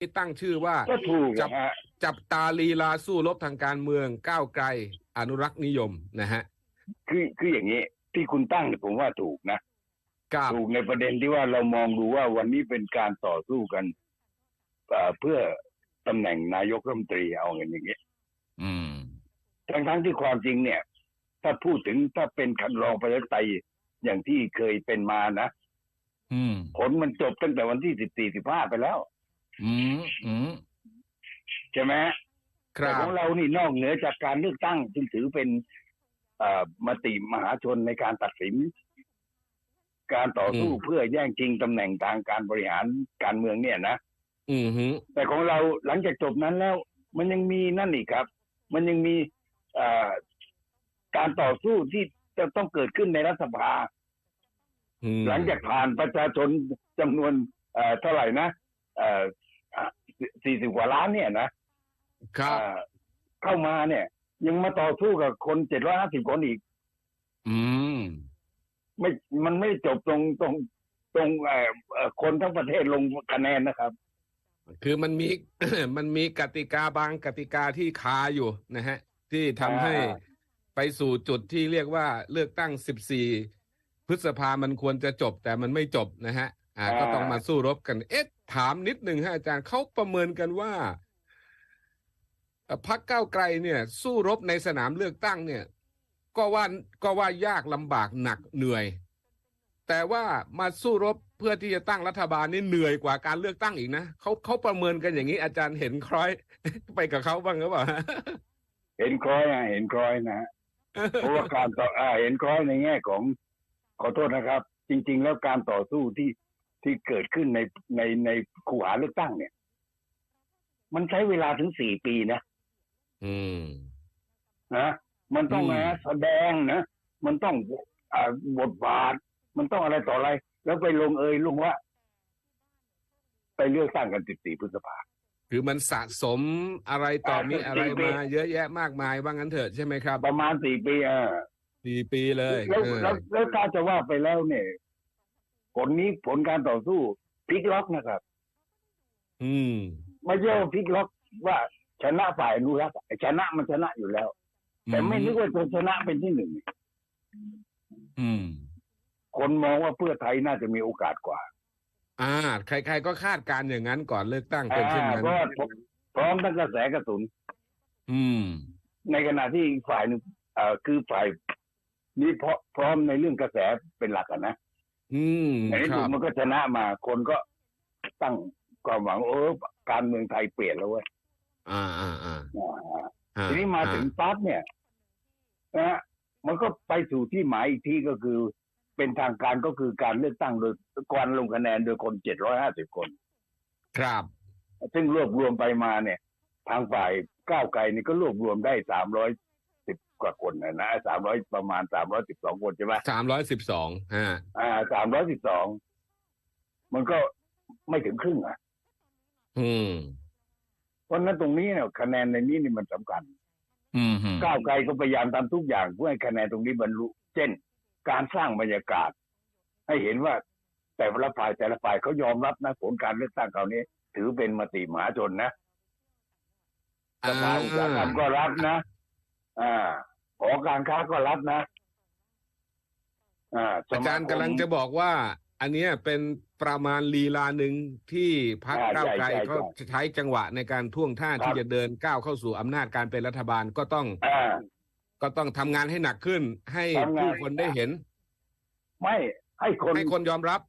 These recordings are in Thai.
ที่ตั้งชื่อว่าก็ถูกจับนะฮะจับตาลีลาสู้รบทางการเมืองก้าวไกลอนุรักษ์นิยมนะฮะคือคืออย่างนี้ที่คุณตั้งเนี่ยผมว่าถูกนะกับถูกในประเด็นที่ว่าเรามองดูว่าวันนี้เป็นการต่อสู้กันเอ่อเพื่อตำแหน่งนายกรัฐมนตรีเอาเงินอย่างนี้อืมทั้งทั้งที่ความจริงเนี่ย ถ้าพูดถึงถ้าเป็นคันรองประชาธิปไตยอย่างที่เคยเป็นมานะอืมผลมันจบตั้งแต่วันที่สิบสี่สิบห้าไปแล้ว อืมอืมใช่ไหมคแต่รับของเรานี่นอกเหนือจากการเลือกตั้งจึงถือเป็นเอ่อมติมหาชนในการตัดสิน การต่อสู้เพื่อแย่งชิงตำแหน่งทางการบริหารการเมืองเนี่ยนะ อืมฮึแต่ของเราหลังจากจบนั้นแล้ว มันยังมีนั่นอีกครับ มันยังมีเอ่อการต่อสู้ที่จะต้องเกิดขึ้นในรัฐสภา อืมหลังจากผ่านประชาชนจำนวนเอ่อเท่าไหร่นะเอ่อ สี่สิบกว่าล้านเนี่ยนะครับเอ่อเข้ามาเนี่ย ยังมาต่อสู้กับคนเจ็ดร้อยห้าสิบคนอีก อืม ไม่ มันไม่จบตรงตรงตรงเอ่อเอ่อคนทั้งประเทศลงคะแนนนะครับ คือมันมี มันมีกติกาบางกติกาที่คาอยู่นะฮะ ที่ทำให้อ่า ไปสู่จุดที่เรียกว่าเลือกตั้ง 14 พฤษภามันควรจะจบแต่มันไม่จบนะฮะอ่าก็ต้องมาสู้รบกัน เอ๊ะ ถามนิดหนึ่งฮะอาจารย์เขาประเมินกันว่าเอ่อพักก้าวไกลเนี่ย สู้รบในสนามเลือกตั้งเนี่ย ก็ว่าก็ว่ายากลำบากหนักเหนื่อย แต่ว่ามาสู้รบเพื่อที่จะตั้งรัฐบาลนี่เหนื่อยกว่าการเลือกตั้งอีกนะเขาเขาประเมินกันอย่างนี้อาจารย์เห็นคล้อย ไปกับเขาบ้างหรือเปล่าเห็นคล้อยนะเห็นคล้อยนะฮะเพราะว่าการต่ออ่าเห็นคล้อยในแง่ของขอโทษนะครับ จริง ๆ แล้วการต่อสู้ที่ ที่เกิดขึ้นในในในคูหาเลือกตั้งเนี่ย มันใช้เวลาถึงสี่ปีนะ อืมนะมันต้องอืมนะแสดงนะมันต้องอ่าบทบาท มันต้องอะไรต่ออะไร แล้วไปลงเอยลงว่า ไปเลือกตั้งกันสิบสี่พฤษภาคือมันสะสมอะไรต่ออ่ามีอะไรสี่ปีมาเยอะแยะมากมายว่างั้นเถอะใช่ไหมครับ ประมาณสี่ปีอ่าสี่ปีเลยแล้วเออแล้วแล้วถ้าจะว่าไปแล้วเนี่ยผ ลนี้ผลการต่อสู้พลิกล็อกนะครับ อืม ไม่ใช่ว่าพลิกล็อกว่าชนะฝ่ายอนุรักษ์ชนะมันชนะอยู่แล้ว แต่ไม่นึกว่าจะชนะเป็นที่หนึ่งอืม คนมองว่าเพื่อไทยน่าจะมีโอกาสกว่า อ่า ใคร ๆ ก็คาดการณ์อย่างนั้นก่อนเลือกตั้งเป็นเช่นอ่านั้นเพราะว่าพร้อมทั้งกระแสกระสุน อืม ในขณะที่อีกฝ่ายหนึงเอ่อคือฝ่ายนี้เพราะพร้อมในเรื่องกระแสเป็นหลักอะนะ อืมในที่คสุรัดบมันก็ชนะมาคนก็ตั้งความหวังเออการเมืองไทยเปลี่ยนแล้วเว้ยอ่าอ่าอ่าอ่าอ่ทีนี้มาถึงปั๊บเนี่ยนะฮะมันก็ไปสู่ที่หมายอีกที่ก็คือ เป็นทางการก็คือการเลือกตั้งโดยการลงคะแนนโดยคนเจ็ดร้อยห้าสิบคน ครับ ซึ่งรวบรวมไปมาเนี่ย ทางฝ่ายก้าวไกลนี่ก็รวบรวมได้สามร้อยสิบ กว่าคนนะนะสามร้อยประมาณสามร้อยสิบสองคนใช่ไหมสามร้อยสิบสองฮะอ่าสามร้อยสิบสองมันก็ไม่ถึงครึ่งอะ อืมเพราะฉะนั้นตรงนี้เนี่ยคะแนนในนี้นี่มันสำคัญอืมฮึก้าวไกลก็พยายามทำทุกอย่างเพื่อให้คะแนนตรงนี้บรรลุ เช่น การสร้างบรรยากาศ ให้เห็นว่าแต่ละฝ่ายแต่ละฝ่ายเขายอมรับนะผลการเลือกตั้งคราวนี้ ถือเป็นมติมหาชนนะสอ่าภาอุตสาหกรรมก็รับนะ อ่า หอการค้าก็รับนะอ่าสอามาคมจารย์กำลังจะบอกว่า อันเนี้ยเป็นประมาณลีลาหนึ่งที่พักอ่าก้าวไกลใช่ใช่เขาใช่ใช้จังหวะในการท่วงท่าครับที่จะเดินก้าวเข้าสู่อำนาจการเป็นรัฐบาลก็ต้องอ่าก็ต้องทำงานให้หนักขึ้น ให้ทำงานผู้คนได้เห็น ไม่ให้คนให้คนยอมรับ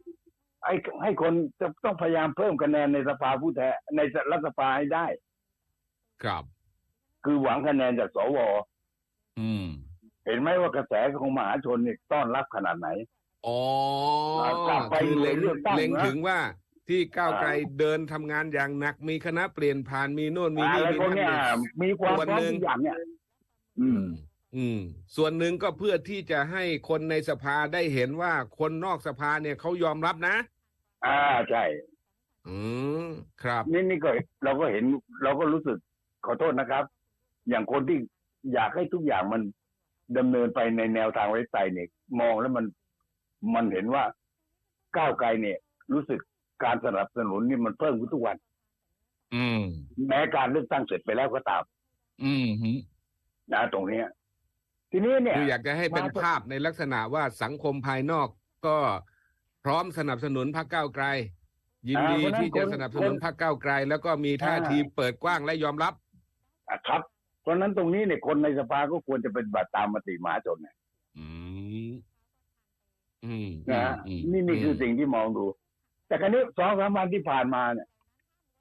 ให้ให้คนจะต้องพยายามเพิ่มคะแนนในสภาผู้แทนในรัฐสภาให้ได้ ครับ คือหวังคะแนนจากสวอืม เห็นไหมว่ากระแสของมหาชนเนี่ยต้อนรับขนาดไหนอ๋ออ่ากลับไปคือเล็งเลือกตั้งนะเล็งถึงว่าที่ก้าวไกลอ่าเดินทำงานอย่างหนักมีคณะเปลี่ยนผ่านมีโน่นมีนี่อะไรมีพวกนั่นเนี้ยมีมีความส่วนพร้อมหนึ่งทุกอย่างเนี่ยอืม อืม ส่วนหนึ่งก็เพื่อที่จะให้คนในสภาได้เห็นว่าคนนอกสภาเนี่ยเขายอมรับนะ อ่าใช่อืมครับ นี่นี่ก็เราก็เห็น เราก็รู้สึกขอโทษนะครับ อย่างคนที่ อยากให้ทุกอย่างมันดำเนินไปในแนวทางไว้ใจเนี่ย มองแล้วมันมันเห็นว่าก้าวไกลเนี่ย รู้สึกการสนับสนุนนี่มันเพิ่มขึ้นทุกวัน อืม แม้การเลือกตั้งเสร็จไปแล้วก็ตาม อืมฮึนะตรงเนี้ยทีนี้เนี่ยคืออยากจะให้เป็นมาภาพในลักษณะว่าสังคมภายนอกก็พร้อมสนับสนุนพรรคก้าวไกล ยินดีอ่าเพราะฉะนั้นที่จะคนสนับสนุนพรรคก้าวไกล แล้วก็มีท่าอ่าทีเปิดกว้างและยอมรับอะครับ เพราะฉะนั้นตรงนี้เนี่ยคนในสภาก็ควรจะเป็นบัตรตามมติมหาชนเนี่ยอืมอืมนะฮะอืมนี่นี่คือสิ่งที่มองดู แต่ครั้นี้สองสามวันที่ผ่านมาเนี่ย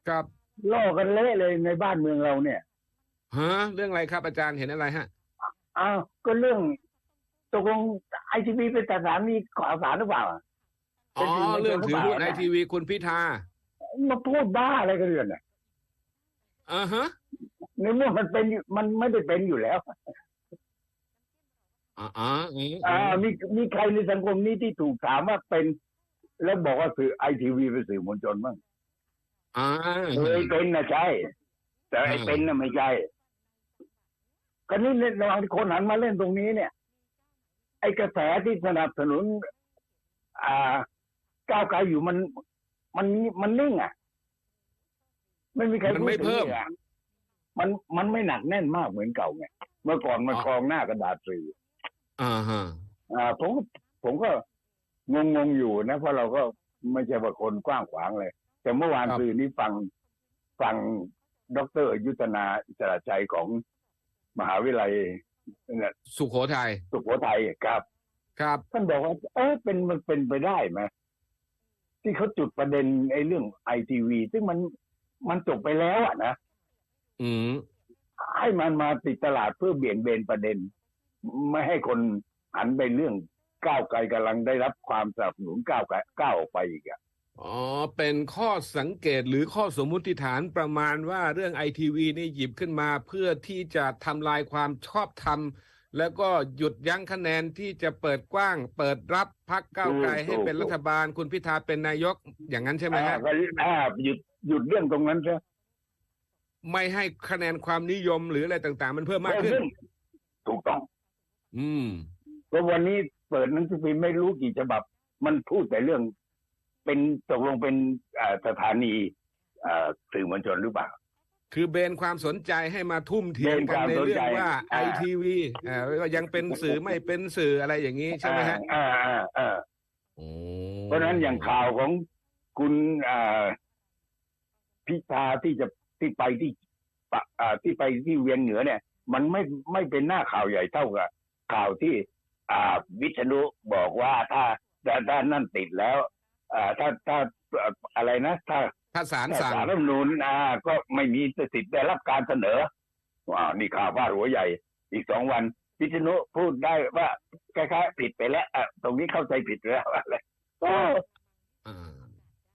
ครับล่อกันเละเลยในบ้านเมืองเราเนี่ย ฮะเรื่องอะไรครับอาจารย์เห็นอะไรฮะ อ้าวก็เรื่องตกลงไอทีวีเป็นสถานีข่าวสารหรือเปล่าอ๋อเป็นจริงเรื่องถือหุ้นหรือเปไอล่าทีวีคุณพิธามาพูดบ้าอะไรกันเรื่องเนี่ยอ่าฮะ ในเมื่อมันเป็นอยู่มันไม่ได้เป็นอยู่แล้วอ่าอ่าอืมอ่ามีมีใครในสังคมนี้ที่ถูกถามว่าเป็น แล้วบอกว่าสื่อไอทีวีเป็นสื่อมวลชนบ้างอ่าเคยเป็นนะใช่ แต่ไออืมเป็นน่ะไม่ใช่ก็นี่ในระหว่างที่คนหันมาเล่นตรงนี้เนี่ย ไอกระแสที่สนับสนุน อ่า ก้าวไกลอยู่มัน มันมันนิ่งอะไม่มีใครมันพูดไม่ถึงเพิ่มนี่ย มันมันไม่หนักแน่นมากเหมือนเก่าไงเมื่อก่อนมันอ๋อครองหน้ากระดาษสื่ออ่าฮะอ่าผมก็ผมก็งงงๆอยู่นะเพราะเราก็ไม่ใช่ว่าคนกว้างขวางเลย แต่เมื่อวานคืนนี้ฟังฟังดรยุทธนาอิสระชัยของมหาวิทยาลัยเนี่ยสุโขทัยสุโขทัยครับ ครับท่านบอกว่า เออเป็นมันเป็นไปได้ไหมที่เขาจุดประเด็นไอ้เรื่องไอทีวีซึ่งมันมันจบไปแล้วอะนะ อืมให้มันมาติดตลาดเพื่อเบี่ยงเบนประเด็น ไม่ให้คนหันไปเรื่องก้าวไกลกำลังได้รับความสนับสนุนก้าวไกลก้าวออกไปอีกอะอ๋อ เป็นข้อสังเกตหรือข้อสมมุติฐานประมาณว่าเรื่องไอทีวีนี่หยิบขึ้นมาเพื่อที่จะทำลายความชอบธรรม แล้วก็หยุดยั้งคะแนนที่จะเปิดกว้าง เปิดรับพักก้าวไกลให้เป็นรัฐบาลคุณพิธาเป็นนายกอย่างนั้นใช่ไหมอ่าฮะก็อ่าหยุดหยุดเรื่องตรงนั้นซะ ไม่ให้คะแนนความนิยมหรืออะไรต่างๆ มันเพิ่มมากขึ้น ถูกต้อง อืมเพราะวันนี้เปิดหนังสือพิมพ์ไม่รู้กี่ฉบับ มันพูดแต่เรื่องเป็นตกลงเป็นอ่าสถานีอ่าสื่อมวลชนหรือเปล่า คือเบนความสนใจให้มาทุ่มเทียงกันในเบนความสนเรื่อใจงว่าไออ่าทีวีอ่าว่ายังเป็นสื่อไม่เป็นสื่ออะไรอย่างนี้ใช่ไหมฮะอ่าอ่าอ่าโอ้เพราะฉะนั้นอย่างข่าวของคุณอ่าพิธาที่จะ ที่ไปที่ปะอ่าที่ไปที่เวียงเหนือเนี่ย มันไม่ไม่เป็นหน้าข่าวใหญ่เท่ากับข่าวที่ อ่าวิษณุบอกว่าถ้าถ้าถ้านั่นติดแล้วอ่าถ้าถ้าอ่าอะไรนะ ถ้าถ้าศาลถ้าสั่งสารรัฐธรรมนูญอ่าก็ไม่มีสิทธิ์ได้รับการเสนอว้าวนี่ข่าวพาดหัวใหญ่ อีกสองวันวิษณุพูดได้ว่าคล้ายๆผิดไปแล้วอะตรงนี้เข้าใจผิดแล้วอะไรโอ้อ่า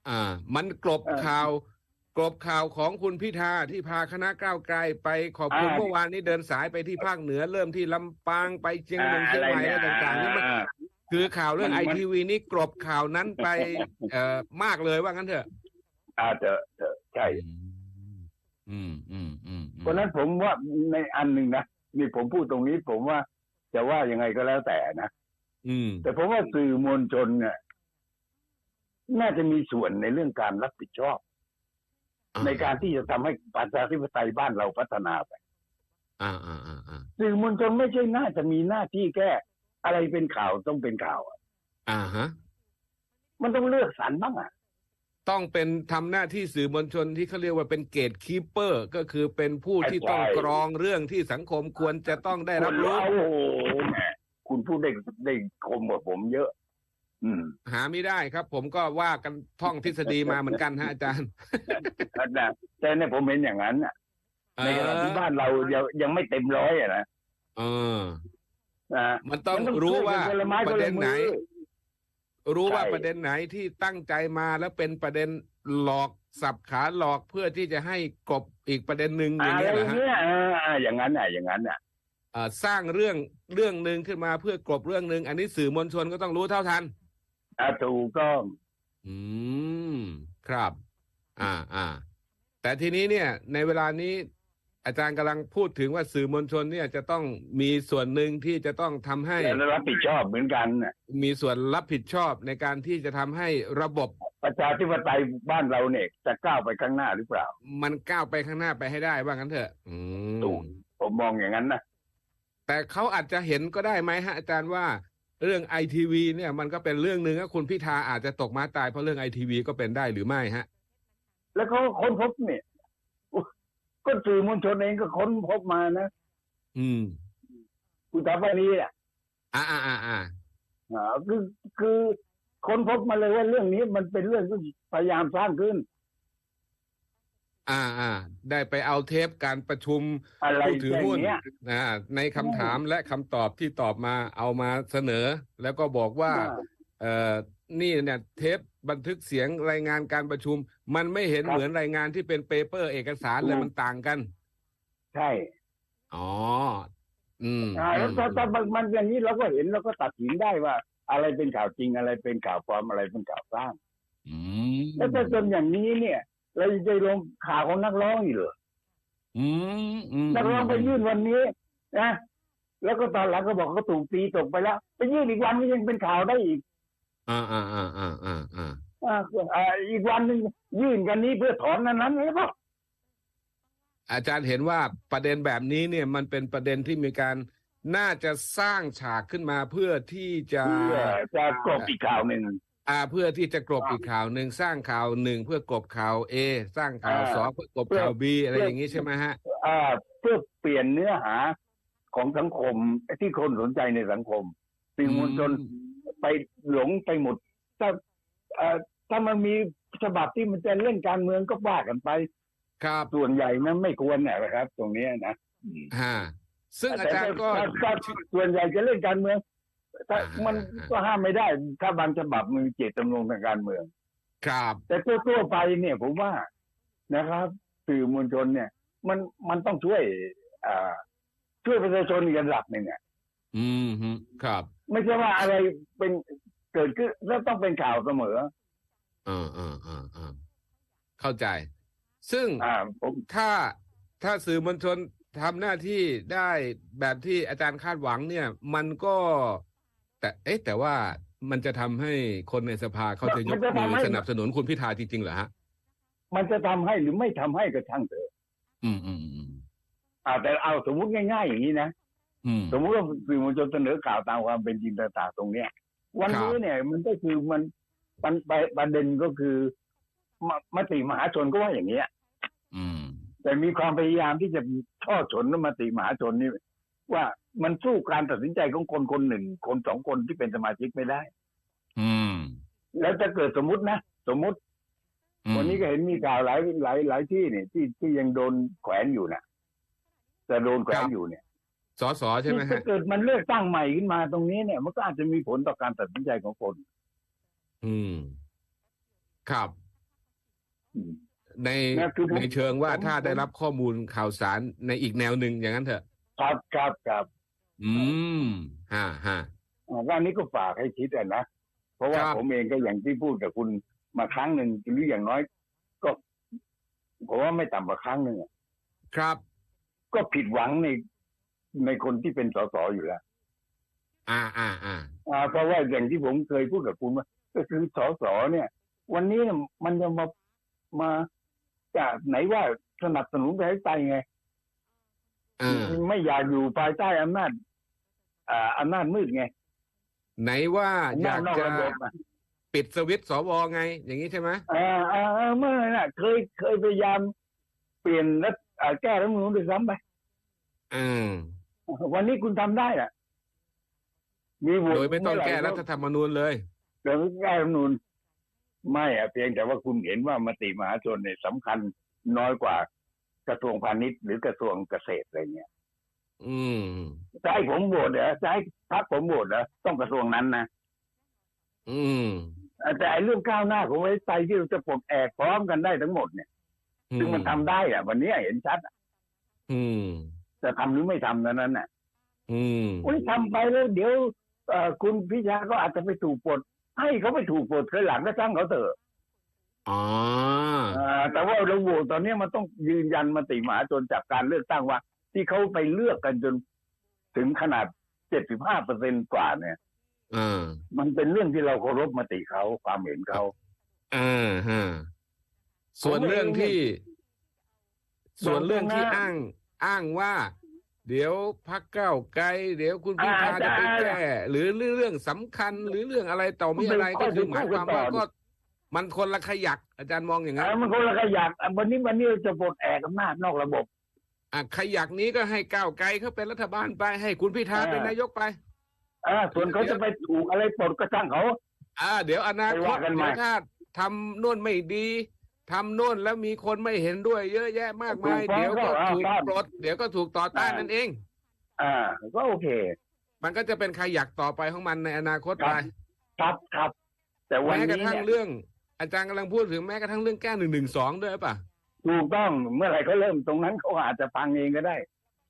อ่า มันกลบเออข่าว กลบข่าวของคุณพิธาที่พาคณะก้าวไกลไปขอบคุณอ่าเมื่อวานนี้เดินสายไปที่ภาคเหนือเริ่มที่ลำปางไปเชียงใหม่เชียงใหม่อะไรต่างๆนี่มันอ่าคือข่าวเรื่องมัไอนมันทีวีนี่กลบข่าวนั้นไปเอ่อมากเลยว่างั้นเถอะอาจจะเถอะใช่อืมอืมอืมอืมเพราะฉะนั้นผมว่าในอันหนึ่งนะนี่ผมพูดตรงนี้ผมว่าจะว่ายังไงก็แล้วแต่นะอืม แต่ผมว่าสื่อมวลชนเนี่ยน่าจะมีส่วนในเรื่องการรับผิดชอบอ่า ในการที่จะทำให้ประชาธิปไตยบ้านเราพัฒนาไปอ่าอ่าอ่าอ่าสื่อมวลชนไม่ใช่น่าจะมีหน้าที่แค่อะไรเป็นข่าวต้องเป็นข่าวอะอ่าฮะ มันต้องเลือกสรรบ้างอะต้องเป็นทำหน้าที่สื่อมวลชนที่เขาเรียกว่าเป็นเกตคีเปอร์ ก็คือเป็นผู้ที่ต้องใช่กรองเรื่องที่สังคมควรจะต้องได้รับรู้โอ้โหแหมคุณพูดได้ได้คมกว่าผมเยอะอืม หาไม่ได้ครับ ผมก็ว่ากันท่องทฤษฎีมาเหมือนกันฮะอาจารย์นะแต่เนี่ยผมเห็นอย่างนั้นน่ะในขณะที่บ้านเรายังยังไม่เต็มร้อยอะนะเออนะมันต้องมันรู้ว่าช่ยกันคนละไม้ปคนระเด็ละนมือไหน รู้ว่าใช่ประเด็นไหนที่ตั้งใจมาแล้วเป็นประเด็นหลอกสับขาหลอกเพื่อที่จะให้กลบอีกประเด็นหนึ่งอย่างอะไรนี้ยเหรอฮะเงี้ยเอออ่าอย่างนั้นอะอย่างนั้นอะเอ่อสร้างเรื่องเรื่องหนึ่งขึ้นมาเพื่อกลบเรื่องหนึ่งอันนี้สื่อมวลชนก็ต้องรู้เท่าทัน อ่าถูกต้อง อืม ครับ อ่าอ่า แต่ทีนี้เนี่ย ในเวลานี้ อาจารย์กำลังพูดถึงว่าสื่อมวลชนเนี่ยจะต้องมีส่วนหนึ่งที่จะต้องทำให้ และรับผิดชอบเหมือนกันน่ะมีส่วนรับผิดชอบในการที่จะทำให้ระบบประชาธิปไตยบ้านเราเนี่ยจะก้าวไปข้างหน้าหรือเปล่า มันก้าวไปข้างหน้าไปให้ได้ว่างั้นเถอะ อืม ถูก ผมมองอย่างนั้นนะแต่เขาอาจจะเห็นก็ได้ไหมฮะอาจารย์ว่า เรื่องไอทีวีเนี่ยมันก็เป็นเรื่องหนึ่งนะคุณพิธาอาจจะตกม้าตายเพราะเรื่องไอทีวีก็เป็นได้หรือไม่ฮะ แล้วเขาค้นพบเนี่ยก็สื่อมวลชนเองก็ค้นพบมานะอืมคุณตาปานีอะอ่าอ่าอ่าอ่าอ่าคือคือค้นพบมาเลยว่าเรื่องนี้มันเป็นเรื่องที่พยายามสร้างขึ้น อ่าอ่าได้ไปเอาเทปการประชุมอะไรผู้ถืออย่างหุ้นเงี้ยนะในคำถามและคำตอบที่ตอบมาเอามาเสนอ แล้วก็บอกว่า เอ่อนี่เนี่ยเทปบันทึกเสียงรายงานการประชุม มันไม่เห็นครับเหมือนรายงานที่เป็นเปเปอร์เอกสารเลยถูกมันต่างกัน ใช่อ๋อ อืมอ่าแล้วถ้าถ้ามันมันอย่างนี้เราก็เห็นเราก็ตัดสินได้ว่า อะไรเป็นข่าวจริงอะไรเป็นข่าวปลอมอะไรเป็นข่าวสร้าง อืมแล้วถ้าจนอย่างนี้เนี่ย เราจะลงข่าวของนักร้องอีกเหรออืมอืมนักร้องไปยื่นวันนี้นะแล้วก็ตอนหลังก็บอกเขาถูกตีตกไปแล้วไปยื่นอีกวันก็ยังเป็นข่าวได้อีก อ่าอ่าอ่าอ่าอ่าอ่าอ่าอ่าอีกวันหนึ่งยื่นกันนี้เพื่อถอนนั้นนั้นใช่ปะอาจารย์เห็นว่าประเด็นแบบนี้เนี่ยมันเป็นประเด็นที่มีการน่าจะสร้างฉากขึ้นมาเพื่อที่จะเพื่อจะกลบอีกข่าวหนึ่ง อ่าเพื่อที่จะกลบอีกข่าวหนึ่งสร้างข่าวหนึ่งเพื่อกลบข่าวเอสร้างข่าวอ่าสองเพื่อกลบข่าวบีอะไรอย่างนี้ใช่ไหมฮะอ่าเพื่อเปลี่ยนเนื้อหาของสังคมที่คนสนใจในสังคมสื่อมวลชนไปหลงไปหมดถ้าเอ่อถ้ามันมีฉบับที่มันจะเล่นการเมืองก็ว่ากันไป ครับส่วนใหญ่นั้นไม่ควรนะครับ ตรงเนี้ยนะอืมฮะซึ่งอาจารย์ก็แต่ถ้าถ้าส่วนใหญ่จะเล่นการเมือง ถ้าอ่ามัมันก็ห้ามไม่ได้ ถ้าบางฉบับมันมีเจตจำนงทางการเมือง ครับ แต่ตัวตัวๆไปเนี่ยผมว่านะครับสื่อมวลชนเนี่ย มันมันต้องช่วยอ่าช่วยประชาชนอีกระดับหนึ่งอะอืมฮึครับ ไม่ใช่ว่าอะไรเป็นเกิดขึ้นแล้วต้องเป็นข่าวเสมออ่าอ่าอ่าอ่าเข้าใจ ซึ่งอ่าผมถ้าถ้าสื่อมวลชนทำหน้าที่ได้แบบที่อาจารย์คาดหวังเนี่ย มันก็ แต่เอ๊ะแต่ว่ามันจะทำให้คนในสภาเขาจะยกมือสนับสนุนคุณพิธาจริงๆเหรอฮะ มันจะทำให้หรือไม่ทำให้ก็ช่างเถอะอืมอืมอืมอ่าแต่เอาสมมุติง่าย ๆ อย่างนี้นะ อืม สมมุติว่าสื่อมวลชนเสนอข่าวตามความเป็นจริงต่างๆตรงเนี้ย วันนี้ครับ เนี่ยมันก็คือมันมันประประเด็นก็คือมมติมหาชนก็ว่าอย่างเนี้ย อืม แต่มีความพยายามที่จะช่อฉนมติมหาชนนี่ ว่ามันสู้การตัดสินใจของคนคนหนึ่ง คนสองคนที่เป็นสมาชิกไม่ได้ อืม แล้วจะเกิดสมมตินะสมมติอืมวันนี้ก็เห็นมีข่าวหลายหลายหลายที่เนี่ยที่ที่ยังโดนแขวนอยู่นะจะโดนแขวนอยู่เนี่ยสอสอใช่ไหมถ้าฮะเกิดมันเลือกตั้งใหม่ขึ้นมาตรงนี้เนี่ย มันก็อาจจะมีผลต่อการตัดสินใจของคน อืม ครับอืมในนะคือผมในเชิงว่าผมถ้าได้ผมรับข้อมูลข่าวสารในอีกแนวหนึ่งอย่างนั้นเถอะ ครับครับครับอืมฮะฮะอ่าด้านนี้ก็ฝากให้คิดอะนะเพราะว่าครับผมเองก็อย่างที่พูดกับคุณมาครั้งหนึ่งหรืออย่างน้อย ก็ผมว่าไม่ต่ำกว่าครั้งหนึ่งอะครับ ก็ผิดหวังในในคนที่เป็นสสอยู่แล้ว อ่าอ่าอ่าอ่า เพราะว่าอย่างที่ผมเคยพูดกับคุณว่าก็คือสสเนี่ย วันนี้เนี่ยมันจะมามาจากไหนว่าสนับสนุนประชาธิปไตยไงอ่า ไม่อยากอยู่ภายใต้อำนาจอ่าอำนาจมืดไง ไหนว่าอำอนาจยากนอกจะระบบอะปิดสวิตช์สวไง อย่างนี้ใช่ไหมอ่าอ่าอ่าเมื่อน่ะ เคยเคยพยายามเปลี่ยนรัฐอ่าแก้รัฐธรรมนูญด้วยซ้ำไปอืมวันนี้คุณทำได้อะ มีโหวตโดยไม่ต้องแก้เหรัฐธรรมนูญเลยเรื่องแก้รัฐธรรมนูญไม่อะเพียงแต่ว่าคุณเห็นว่ามติมหาชนเนี่ยสำคัญน้อยกว่า กระทรวงพาณิชย์หรือกระทรวงเกษตรอะไรเงี้ยอืมจะให้ผมโหวตเหรอจะให้พรรคผมโหวตเหรอต้องกระทรวงนั้นนะอืมแต่ไอ้เรื่องก้าวหน้าของประเทศไทยที่เราจะปลดแอกพร้อมกันได้ทั้งหมดเนี่ย ซึ่งมันทำได้อะวันนี้เห็นชัดอะอืมจะทำหรือไม่ทำนั้นน่ะ อืมอุ้ยทำไปแล้ว เดี๋ยวเอ่อคุณพิชาก็อาจจะไปถูกปลดให้เขาไปถูกปลดเคยหลังก็ช่างเขาเถอะ อ๋อเอ่อแต่ว่าเราโหวตตอนนี้มันต้องยืนยันมติมหาชนจากการเลือกตั้งว่า ที่เขาไปเลือกกันจนถึงขนาด75เปอร์เซ็นกว่าเนี่ยอ่ามันเป็นเรื่องที่เราเคารพมติเขาความเห็นเขาอ่าฮะส่วนเรื่องที่ ส่วนเรื่องที่บอกตรงนะอ้าง อ้างว่า เดี๋ยวพักเก้าวไกล เดี๋ยวคุณพิธาอ่าจะไปจะแก้หรือเรื่องสำคัญหรือเรื่องอะไรต่อมีอะไรมันเป็นข้อก็คือหมายความว่าที่พูดกันต่อก็ มันคนละขยัก อาจารย์มองอย่างนั้นอ่ามันคนละขยักอะวันนี้วันนี้เราจะปลดแอกอำนาจนอกระบบอะขยักนี้ก็ให้ก้าวไกลเขาเป็นรัฐบาลไปให้คุณพิธาอ่าเป็นนายกไปอ่าส่วนเขาจะไปถูกอะไรปลดก็ช่างเขาอ่า เดี๋ยวอนาคไปตว่ากันใหม่เดี๋ยวถ้าทำโน่นไม่ดีทำโน่นแล้วมีคนไม่เห็นด้วย เยอะแยะมากมายถูกฟ้องเดี๋ยวก็ก็ถูกอ่าปลดเดี๋ยวก็ถูกต่อต้านอ่านั่นั่นเอง อ่า ก็โอเค มันก็จะเป็นขยักต่อไปของมันในอนาคตครัไปบครับครับแต่วันแม้กระนี้ทั่งเนี่ยเรื่อง อาจารย์กำลังพูดถึงแม้กระทั่งเรื่องแก้หนึ่งหนึ่งสองด้วยหรือเปล่ะถูกต้องเมื่อไหร่เขาเริ่มตรงนั้นเขาอาจจะฟังเองก็ได้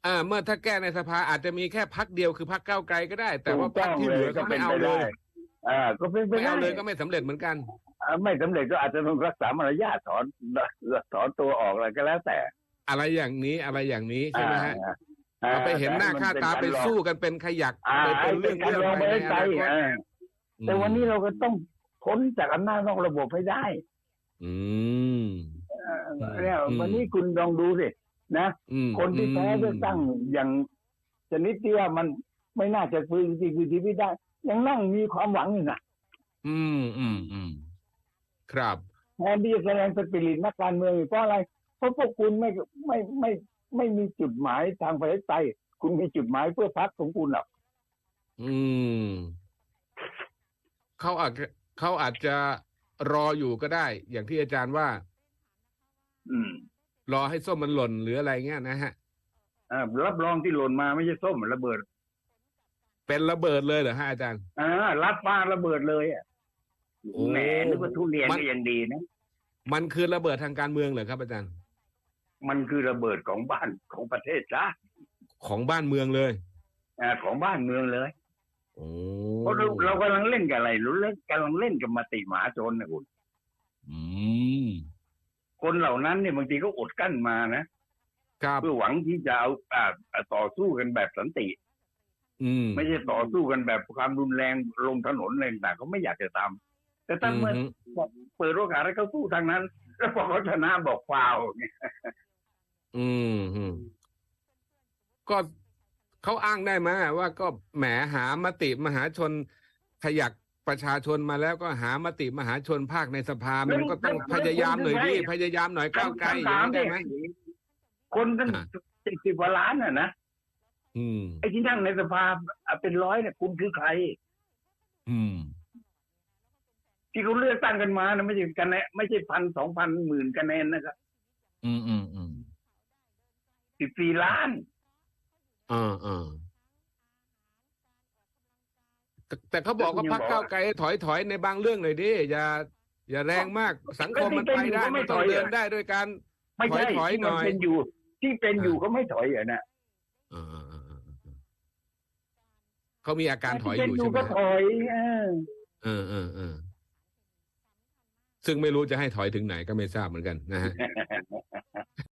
อ่า เมื่อถ้าแก้ในสภาอาจจะมีแค่พักเดียวคือพักเก้าวไกลก็ได้ แต่ว่าถูกพัต้กองที่เลเหลืยอก็ก็เป็ไม่นเอาไปเลได้ยอ่าก็เป็นไปไม่ได้เอาเลยก็ไม่สำเร็จเหมือนกันอ่าไม่สำเร็จก็อาจจะต้องรักษามารยาทถอนถอนตัวออกอะไรก็แล้วแต่ อะไรอย่างนี้อะไรอย่างนี้ใช่ไหมฮะอ่าเราไปเห็นหน้าค่าตาไปสู้กันเป็นขยักอ่าไปเป็นเป็เรื่อนงการเรื่องลองไปไปในได้อใจนาคตอ่าแต่วันนี้เราก็ต้อง พ้นจากอำนาจนอกระบบให้ได้ อืมเอ่ออืมเนี่ยอืมวันนี้คุณลองดูสินะอืมคนที่แพ้เลือกตั้งอย่างชนิดที่ว่ามันไม่น่าจะฟื้นจริงคือชีวิตได้ ยังนั่งมีความหวังอยู่นะอืมอืมอืมครับแทนที่จะแสดงสปิริตนักการเมืองเพราะอะไร เพราะพวกคุณไม่ไม่ไม่ไม่มีจุดหมายทางประเทศไทยคุณมีจุดหมายเพื่อพรรคของคุณหรอกอืม เขาอาจจะ เขาอาจจะรออยู่ก็ได้ อย่างที่อาจารย์ว่า อืมรอให้ส้มมันหล่นหรืออะไรเงี้ยนะฮะอ่ารับรองที่หล่นมาไม่ใช่ส้มระเบิด เป็นระเบิดเลยเหรอฮะอาจารย์อ่ารัดฟ้าระเบิดเลยอะโอ้แหมนึกว่าทุเรียนมันก็ยังดีนะมันคือระเบิดทางการเมืองเหรอครับอาจารย์ มันคือระเบิดของบ้านของประเทศจ้าของบ้านเมืองเลยอ่าของบ้านเมืองเลย โอ้เพราะเราเรากำลังเล่นกับอะไรรู้เล่นกำลังเล่นกับมติมหาชนนะคุณอืมคนเหล่านั้นเนี่ยบางทีก็อดกั้นมานะครับเพื่อหวังที่จะเอาอ่าอ่าต่อสู้กันแบบสันติ อืมไม่ใช่ต่อสู้กันแบบความรุนแรงลงถนนอะไรต่างๆเขาไม่อยากจะทำแต่ถ้าเมื่ออืมเปิดโอกาสให้เขาสู้ทางนั้น แล้วพอเขาชนะบอกฟาวเนี่ยอืมอืมก็ เขาอ้างได้ไหมว่าก็แหมหามติมหาชนขยักประชาชนมาแล้วก็หามติมหาชนภาคในสภา มันก็ต้องพยายามหน่อยดิพยายามหน่อยก้าวไกลอย่างนี้ได้ไหมคนตั้งอ่าเจ็ดสิบกว่าล้านอะนะอืมไอ้ที่นั่งในสภาเป็นร้อยเนี่ยคุณคือใคร อืม ที่เขาเลือกตั้งกันมานะไม่ใช่คะแนนไม่ใช่พันสองพันหมื่นคะแนนนะครับ อืมอืมอืมสิบสี่ล้าน อ่าอ่าแต่แต่เขาบอกว่าพรรคก้าวไกลถอยถอยในบางเรื่องหน่อยดิอย่า อย่าแรงมากสังคมมันไปได้มันต้องเดินได้ด้วยกันไม่ใช่ถอยๆที่หน่มันอย เป็นอยู่ ที่เป็นอยู่เขาไม่ถอยอะนะอ่าอ่าอ่าอ่าอ่าเขามีอาการถอยที่อเป็นยู่อยู่ใช่ไหมก็ถอยเออเออเออเออซึ่งไม่รู้จะให้ถอยถึงไหนก็ไม่ทราบเหมือนกันนะฮะ